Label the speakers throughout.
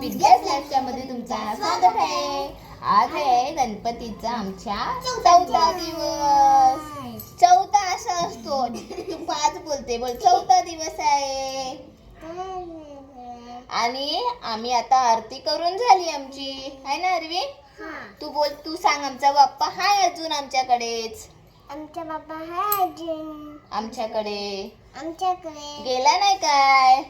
Speaker 1: विद्यास लाईफच्या तुमचा स्वागत आहे. आज आहे गणपतीचा आमच्या चौथा दिवस. चौथा असा असतो. तू पाच बोलते बोल. चौथा दिवस आहे. आणि आम्ही आता आरती करून झाली आमची. आहे ना अरविंद? तू बोल तू सांग आमचा बाप्पा हाय अजून आमच्याकडेच.
Speaker 2: आमच्या बाबा हाय अजून.
Speaker 1: आमच्याकडे.
Speaker 2: आमच्याकडे.
Speaker 1: गेला नाही काय?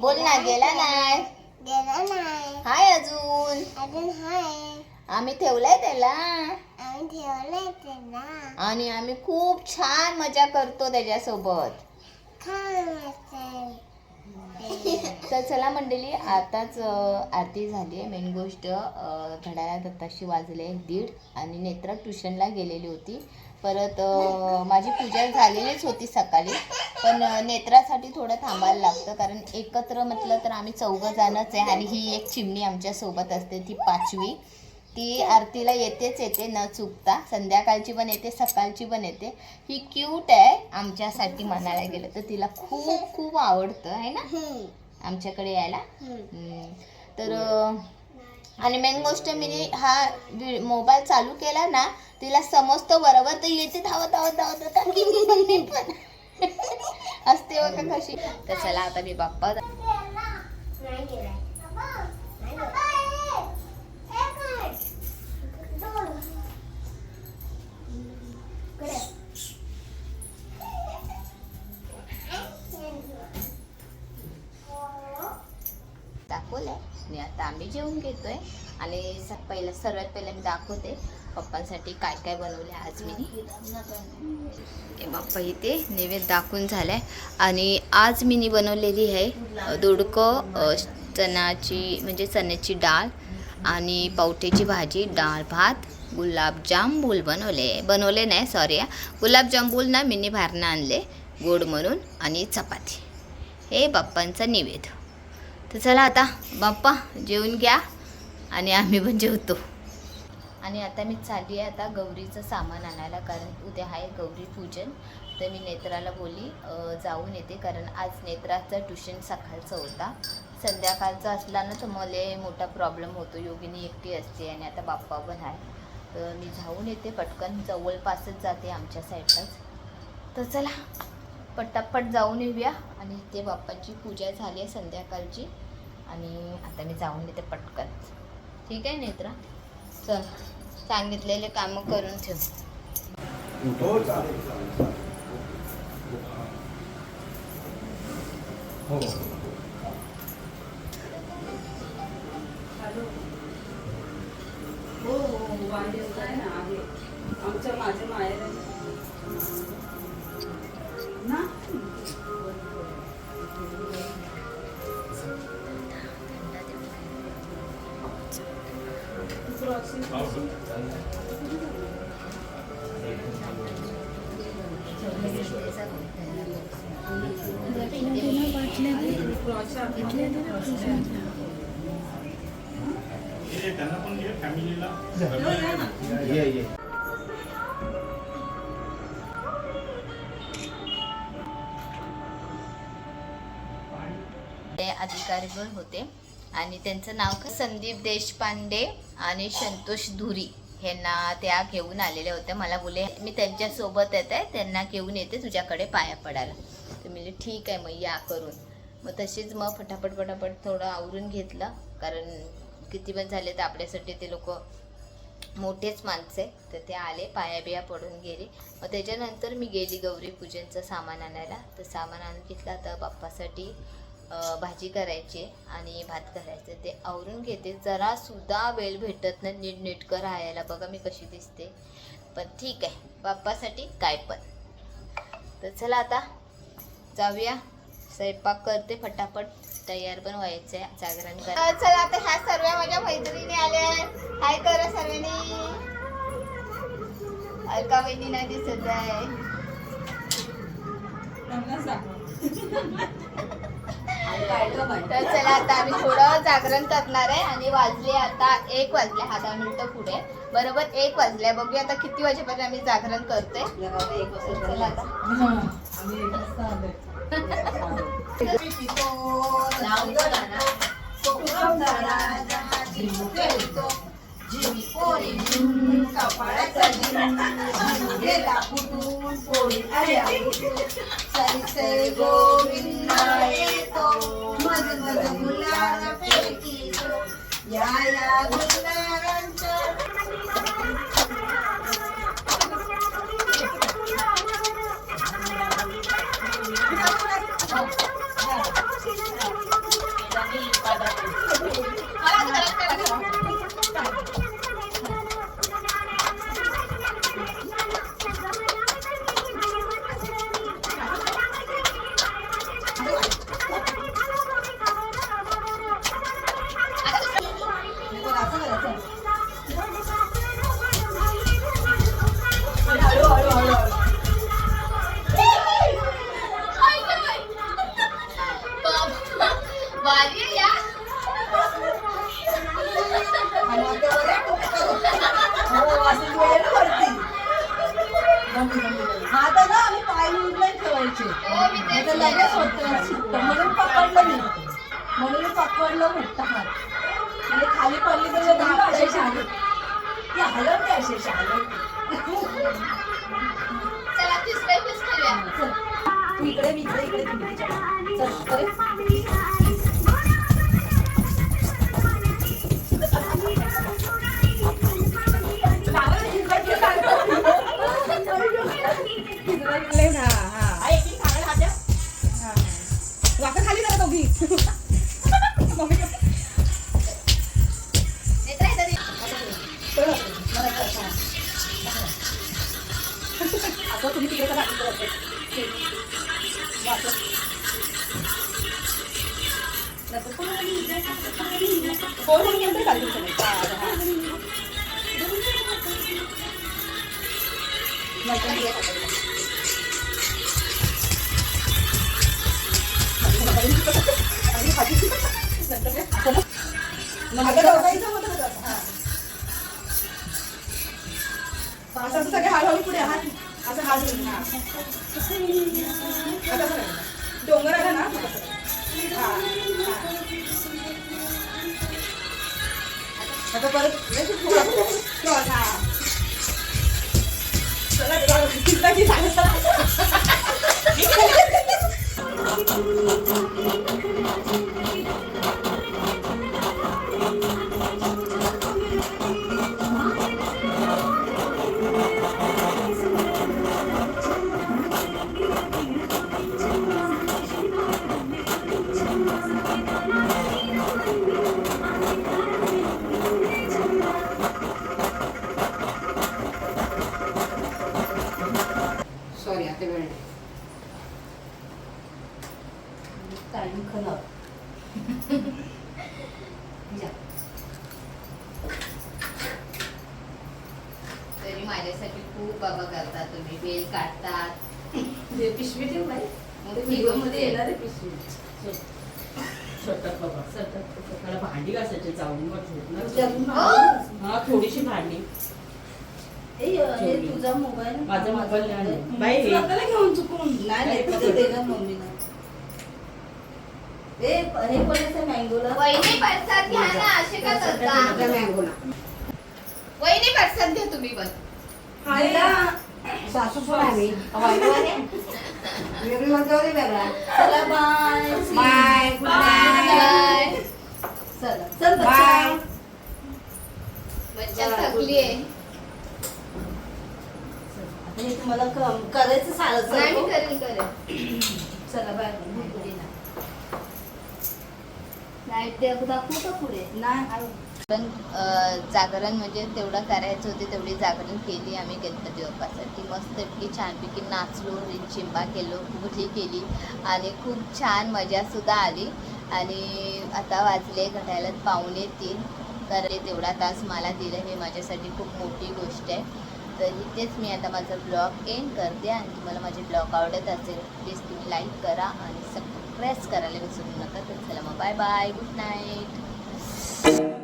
Speaker 1: बोल ना गेला. नाही.
Speaker 2: गेला नाही.
Speaker 1: हाय अजून.
Speaker 2: अजून हाय.
Speaker 1: आम्ही ठेवलाय त्याला.
Speaker 2: आम्ही ठेवलंय त्याला.
Speaker 1: आणि आम्ही खूप छान मजा करतो त्याच्यासोबत. तर चला मंडळी आताच अं, आरती झाली आहे मेन गोष्ट अं, घड्याळात आत्ताशी वाजले दीड आणि नेत्रा ट्युशनला गेलेली होती. परत माझी पूजा झालेलीच होती सकाळी. पण नेत्रासाठी थोडं थांबायला लागतं कारण एकत्र म्हटलं तर आम्ही चौघं जणच आहे आणि ही एक चिमणी आमच्यासोबत असते ती पाचवी. ती आरतीला येतेच येते न चुकता. संध्याकाळची पण येते सकाळची पण येते. ही क्यूट आहे आमच्यासाठी म्हणायला गेलं तर. तिला खूप खूप आवडतं आहे ना? आमच्याकडे यायला. तर आणि मेन गोष्ट मी हा वि- मोबाईल चालू केला ना तिला समजतो बरोबर तर येते धावत धावत धावत. धावत की पण पण. असते बघा कशी. तर चला आता मी बाप्पा दाखवलंय. मी आता आम्ही जेवून घेतोय. आणि पहिलं सर्वात पहिलं मी दाखवते. पप्पांसाठी काय काय बनवले आज मी हे बाप्पा इथे नैवेद्य दाखवून झालाय. आणि आज मी बनवलेली आहे दुडकं दोडकं चणाची म्हणजे चण्याची डाळ आणि पावट्याची भाजी डाळ भात गुलाबजामूल बनवले. बनवले नाही सॉरी गुलाबजामूल ना मिनी बाहेरनं आणले गोड म्हणून आणि चपाती. हे बाप्पांचा निवेद तर चला आता बाप्पा जेवून घ्या आणि आम्ही पण जेवतो. आणि आता मी चालली आहे आता गौरीचं सामान आणायला कारण उद्या आहे गौरी पूजन. तर मी नेत्राला बोली जाऊन येते कारण आज नेत्राचा ट्युशन सकाळचा होता. संध्याकाळचा असला ना तर मला मोठा प्रॉब्लेम होतो. योगिनी एकटी असते आणि आता बाप्पा पण आहे. तर मी जाऊन येते पटकन जवळपासच जाते आमच्या साईडलाच. तर चला पटापट जाऊन येऊया. आणि ते बाप्पाची पूजा झाली आहे संध्याकाळची. आणि आता मी जाऊन येते पटकन. ठीक आहे नेत्रा? चल. सांगितलेले कामं करून ठेव.
Speaker 3: हो. हो.
Speaker 4: हो हो हो वाढदिवस आहे ना आहे आमचं माझं माहेर आहे. ना?
Speaker 5: त्यांना पण फॅमिलीला
Speaker 1: ते अधिकारी होते. आणि त्यांचं नाव का संदीप देशपांडे आणि संतोष धुरी. ह्यांना त्या घेऊन आलेल्या होत्या. मला बोले मी त्यांच्यासोबत येत आहे त्यांना घेऊन येते तुझ्याकडे पाया पडायला. तर मी ठीक आहे मग या करून. मग तशीच मग फटाफट फटाफट थोडं आवरून घेतलं. कारण किती पण झाले तर आपल्यासाठी ते लोक मोठेच माणसे तर ते आले पाया बिया पडून गेले. मग त्याच्यानंतर मी गेली गौरी पूजनचं सामान आणायला. तर सामान आणून घेतलं. तर बाप्पासाठी भाजी करायची आणि भात करायचं. ते आवरून घेते. जरा सुद्धा वेळ भेटत नाही नीट नेटकं राहायला. बघा मी कशी दिसते. पण ठीक आहे. बाप्पासाठी काय पण. तर चला आता जाऊया. स्वयंपाक करते फटाफट. तयार पण व्हायचंय. जागरण करा. चला आता ह्या सर्व माझ्या मैत्रिणी आल्या हाय करा सर्वांनी. अलका वहिनी नाही दिसत आहे? तर चला आता आम्ही थोडं जागरण करणार आहे आणि वाजले आता एक वाजले हा दहा मिनिटं पुढे. बरोबर एक वाजले. बघूया आता किती वाजेपर्यंत आम्ही जागरण करतोय. चला आता.
Speaker 4: नाव
Speaker 6: कोणी झिम खेळतो झिम पोरी झिम कपाळाचा झिम गेला फुटून पोरी आल्या सरी गोविंदा येतो. मज मज गुलाल फेकीतो. या या गुलालांच्या
Speaker 1: चला तिसरे
Speaker 6: इकडे इकडे होतं का तसं? हा. असं सगळे हळूहळू पुढे हात असं हात आता डोंगर आला ना आता परत लय खूप पुढं. श्वास, हा. चला, चला, चिंता की सांगा.
Speaker 1: खूप बाबा करतात तुम्ही वेल काढतात.
Speaker 6: हे पिशवी ठेव बाई.
Speaker 1: ती
Speaker 6: मध्ये येणार आहे पिशवी
Speaker 4: सटक बाबा सटक सकाळी भांडी घासायची जाऊन
Speaker 1: हो?
Speaker 4: हा थोडीशी भांडी.
Speaker 6: हे तुझा मोबाईल.
Speaker 4: माझा मोबाईल नाही
Speaker 6: आपल्याला घेऊन चुकून नाही ते ए हे कोणाचं मँगोला.
Speaker 1: वहिनी पडसाद घ्या ना असे का? करता वहिनी घ्या तुम्ही पण.
Speaker 6: सासू पण आम्ही वेगळी म्हणतो वेगळा चला बाय बाय
Speaker 1: बाय
Speaker 6: चला. चल बाय
Speaker 1: थकली आहे
Speaker 6: तुम्हाला करायचं सारं
Speaker 1: करेल करेल
Speaker 6: चला बाय
Speaker 1: नाही ते दाखवू का पुढे
Speaker 6: नाही
Speaker 1: पण अं, जागरण म्हणजे तेवढं करायचं होते तेवढी जागरण केली आम्ही गणपती बाप्पासाठी. मस्तपैकी छानपैकी नाचलो चिंबा केलो पूजी केली आणि खूप छान मजासुद्धा आली. आणि आता वाजले घड्याला पाहुणे तीन. तर तेवढा तास मला दिलं हे माझ्यासाठी खूप मोठी गोष्ट आहे. तर इथेच मी आता माझा ब्लॉग एंड करते. आणि तुम्हाला माझे ब्लॉग आवडत असेल प्लीज तुम्ही लाईक करा आणि सबस्क्राईब करायला विसरू नका. तर चला मग बाय बाय गुड नाईट